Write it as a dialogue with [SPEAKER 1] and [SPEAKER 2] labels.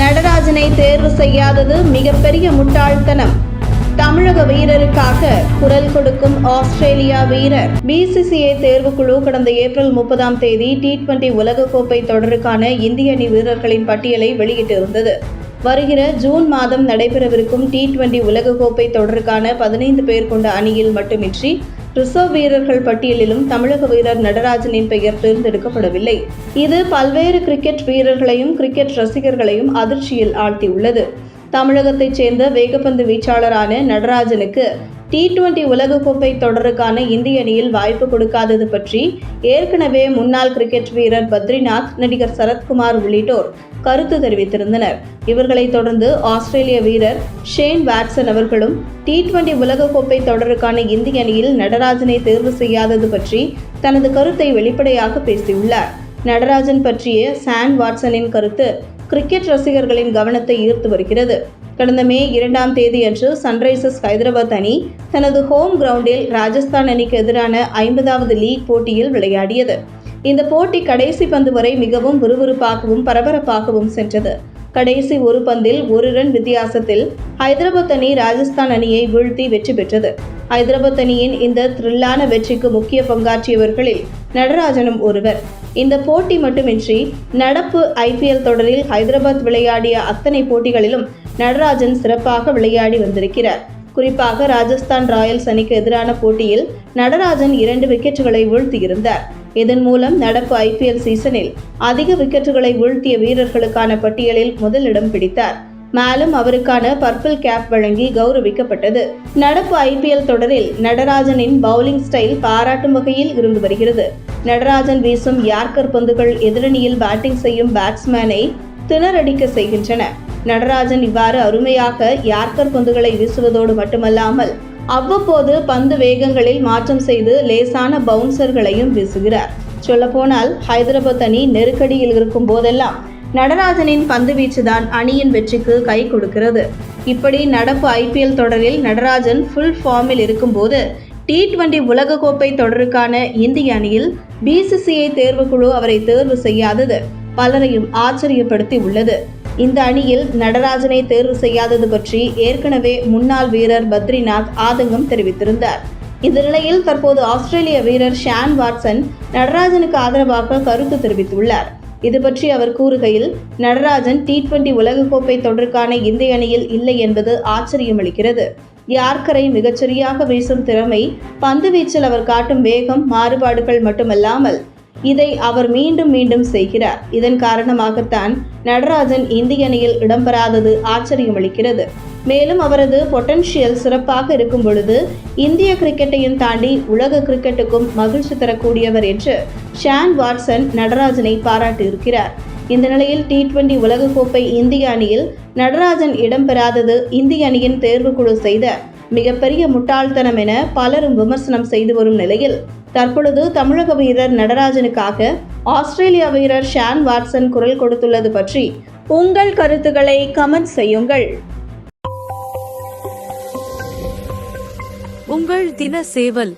[SPEAKER 1] நடராஜனை தேர்வு செய்யாதது மிகப்பெரிய முட்டாள்தனம். தமிழக வீரருக்காக குரல் கொடுக்கும் ஆஸ்திரேலியா வீரர். பிசிசிஐ தேர்வுக்குழு கடந்த ஏப்ரல் முப்பதாம் தேதி டி டுவெண்டி உலகக்கோப்பை தொடருக்கான இந்திய அணி வீரர்களின் பட்டியலை வெளியிட்டிருந்தது. வருகிற ஜூன் மாதம் நடைபெறவிருக்கும் டி டுவெண்டி உலகக்கோப்பை தொடருக்கான பதினைந்து பேர் கொண்ட அணியில் மட்டுமின்றி ரிசர்வ் வீரர்கள் பட்டியலிலும் தமிழக வீரர் நடராஜனின் பெயர் தேர்ந்தெடுக்கப்படவில்லை. இது பல்வேறு கிரிக்கெட் வீரர்களையும் கிரிக்கெட் ரசிகர்களையும் அதிர்ச்சியில் ஆழ்த்தியுள்ளது. தமிழகத்தைச் சேர்ந்த வேகப்பந்து வீச்சாளரான நடராஜனுக்கு டி டுவெண்டி உலகக்கோப்பை தொடருக்கான இந்திய அணியில் வாய்ப்பு கொடுக்காதது பற்றி ஏற்கனவே முன்னாள் கிரிக்கெட் வீரர் பத்ரிநாத் நடிகர் சரத்குமார் உள்ளிட்டோர் கருத்து தெரிவித்திருந்தனர். இவர்களைத் தொடர்ந்து ஆஸ்திரேலிய வீரர் ஷேன் வாட்சன் அவர்களும் டி டுவெண்டி உலகக்கோப்பை தொடருக்கான இந்திய அணியில் நடராஜனை தேர்வு செய்யாதது பற்றி தனது கருத்தை வெளிப்படையாக பேசியுள்ளார். நடராஜன் பற்றிய சான் வாட்சனின் கருத்து கிரிக்கெட் ரசிகர்களின் கவனத்தை ஈர்த்து வருகிறது. கடந்த மே இரண்டாம் தேதியன்று சன்ரைசர்ஸ் ஹைதராபாத் அணி தனது ஹோம் கிரவுண்டில் ராஜஸ்தான் அணிக்கு எதிரான ஐம்பதாவது லீக் போட்டியில் விளையாடியது. இந்த போட்டி கடைசி பந்து வரை மிகவும் விறுவிறுப்பாகவும் பரபரப்பாகவும் சென்றது. கடைசி ஒரு பந்தில் ஒரு ரன் வித்தியாசத்தில் ஹைதராபாத் அணி ராஜஸ்தான் அணியை வீழ்த்தி வெற்றி பெற்றது. ஹைதராபாத் அணியின் இந்த த்ரில்லான வெற்றிக்கு முக்கிய பங்காற்றியவர்களில் நடராஜனும் ஒருவர். இந்த போட்டி மட்டுமின்றி நடப்பு ஐபிஎல் தொடரில் ஹைதராபாத் விளையாடிய அத்தனை போட்டிகளிலும் நடராஜன் சிறப்பாக விளையாடி வந்திருக்கிறார். குறிப்பாக ராஜஸ்தான் ராயல்ஸ் அணிக்கு எதிரான போட்டியில் நடராஜன் இரண்டு விக்கெட்டுகளை வீழ்த்தியிருந்தார். இதன் மூலம் நடப்பு ஐபிஎல் சீசனில் அதிக விக்கெட்டுகளை வீழ்த்திய வீரர்களுக்கான பட்டியலில் முதலிடம் பிடித்தார். மேலும் அவருக்கான பர்பிள் கேப் வழங்கி கௌரவிக்கப்பட்டது. நடப்பு ஐபிஎல் தொடரில் நடராஜனின் பவுலிங் ஸ்டைல் பாராட்டும் வகையில் இருந்து வருகிறது. நடராஜன் வீசும் யார்கர் பந்துகள் எதிரணியில் பேட்டிங் செய்யும் பேட்ஸ்மேனை திணறடிக்க செய்கின்றன. நடராஜன் இவ்வாறு அருமையாக யார்கர் பந்துகளை வீசுவதோடு மட்டுமல்லாமல் அவ்வப்போது பந்து வேகங்களில் மாற்றம் செய்து லேசான பவுன்சர்களையும் வீசுகிறார். சொல்லப்போனால் ஹைதராபாத் அணி நெருக்கடியில் இருக்கும் போதெல்லாம் நடராஜனின் பந்து வீச்சுதான் அணியின் வெற்றிக்கு கை கொடுக்கிறது. இப்படி நடப்பு ஐபிஎல் தொடரில் நடராஜன் ஃபுல் ஃபார்மில் இருக்கும்போது டி டுவெண்டி உலகக்கோப்பை தொடருக்கான இந்திய அணியில் பிசிசிஐ தேர்வுக்குழு அவரை தேர்வு செய்யாதது பலரையும் ஆச்சரியப்படுத்தி உள்ளது. இந்த அணியில் நடராஜனை தேர்வு செய்யாதது பற்றி ஏற்கனவே முன்னாள் வீரர் பத்ரிநாத் ஆதங்கம் தெரிவித்திருந்தார். இந்த நிலையில் தற்போது ஆஸ்திரேலிய வீரர் ஷான் வாட்சன் நடராஜனுக்கு ஆதரவாக கருத்து தெரிவித்துள்ளார். இது பற்றி அவர் கூறுகையில் நடராஜன் டி டுவெண்டி உலகக்கோப்பை தொடருக்கான இந்திய அணியில் இல்லை என்பது ஆச்சரியமளிக்கிறது யார்கரை மிகச்சரியாக வீசும் திறமை பந்து வீச்சில் அவர் காட்டும் வேகம் மாறுபாடுகள் மட்டுமல்லாமல் இதை அவர் மீண்டும் மீண்டும் செய்கிறார். இதன் காரணமாகத்தான் நடராஜன் இந்திய அணியில் இடம்பெறாதது ஆச்சரியமளிக்கிறது மேலும் அவரது பொட்டன்ஷியல் சிறப்பாக இருக்கும் பொழுது இந்திய கிரிக்கெட்டையும் தாண்டி உலக கிரிக்கெட்டுக்கும் மகிழ்ச்சி தரக்கூடியவர் என்று ஷான் வாட்சன் நடராஜனை பாராட்டியிருக்கிறார். இந்த நிலையில் டி டுவெண்டி உலகக்கோப்பை இந்திய அணியில் நடராஜன் இடம்பெறாதது இந்திய அணியின் தேர்வுக்குழு செய்த மிகப்பெரிய முட்டாள்தனம் என பலரும் விமர்சனம் செய்து வரும் நிலையில் தற்பொழுது தமிழக வீரர் நடராஜனுக்காக ஆஸ்திரேலிய வீரர் ஷான் வாட்சன் குரல் கொடுத்துள்ளது பற்றி உங்கள் கருத்துக்களை கமெண்ட் செய்யுங்கள்.
[SPEAKER 2] உங்கள் தின சேவல்